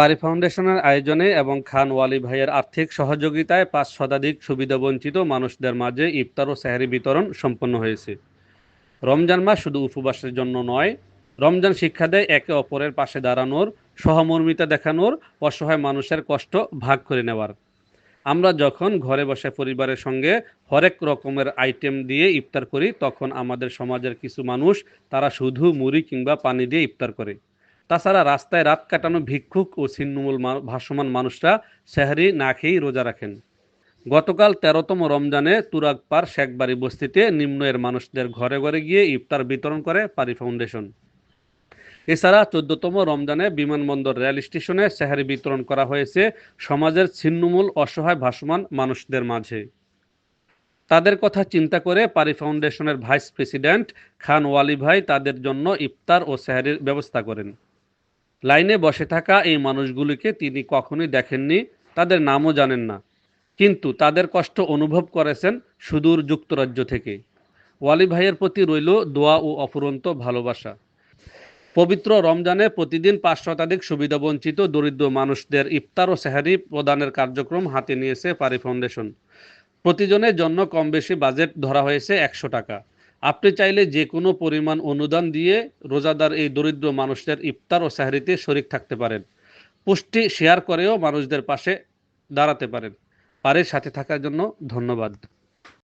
পারি ফাউন্ডেশনের আয়োজনে এবং খান ওয়ালি ভাইয়ের আর্থিক সহযোগিতায় পাঁচ শতাধিক সুবিধাবঞ্চিত মানুষদের মাঝে ইফতার ও সেহরি বিতরণ সম্পন্ন হয়েছে। রমজান মাস শুধু উপবাসের জন্য নয়, রমজান শিক্ষা দেয় একে অপরের পাশে দাঁড়ানোর, সহমর্মিতা দেখানোর, অসহায় মানুষের কষ্ট ভাগ করে নেওয়ার। আমরা যখন ঘরে বসে পরিবারের সঙ্গে হরেক রকমের আইটেম দিয়ে ইফতার করি, তখন আমাদের সমাজের কিছু মানুষ তারা শুধু মুড়ি কিংবা পানি দিয়ে ইফতার করে। তাছাড়া রাস্তায় রাত কাটানো ভিক্ষুক ও ছিন্নমূল ভাসমান মানুষরা সেহরি না খেয়েই রোজা রাখেন। গতকাল তেরোতম রমজানে তুরাগপার শেখবাড়ি বস্তিতে নিম্ন এর মানুষদের ঘরে ঘরে গিয়ে ইফতার বিতরণ করে পারি ফাউন্ডেশন। এছাড়া চোদ্দতম রমজানে বিমানবন্দর রেল স্টেশনে সেহারি বিতরণ করা হয়েছে সমাজের ছিন্নমূল, অসহায়, ভাসমান মানুষদের মাঝে। তাদের কথা চিন্তা করে পারি ফাউন্ডেশনের ভাইস প্রেসিডেন্ট খান ওয়ালি ভাই তাদের জন্য ইফতার ও সেহারির ব্যবস্থা করেন। লাইনে বসে থাকা এই মানুষগুলিকে তিনি কখনোই দেখেননি, তাদের নামও জানেন না। কিন্তু তাদের কষ্ট অনুভব করেছেন সুদূর যুক্তরাজ্য থেকে। ওয়ালি ভাইয়ের প্রতি রইল দোয়া ও অফুরন্ত ভালোবাসা। পবিত্র রমজানে প্রতিদিন পাঁচ শতাধিক সুবিধাবঞ্চিত দরিদ্র মানুষদের ইফতার ও সেহারি প্রদানের কার্যক্রম হাতে নিয়েছে পারি ফাউন্ডেশন। প্রতিজনের জন্য কম বেশি বাজেট ধরা হয়েছে একশো টাকা। আপনি চাইলে যে কোনো পরিমাণ অনুদান দিয়ে রোজাদার এই দরিদ্র মানুষদের ইফতার ও সাহরিতে শরিক থাকতে পারেন। পুষ্টি শেয়ার করেও মানুষদের পাশে দাঁড়াতে পারেন। পারে সাথে থাকার জন্য ধন্যবাদ।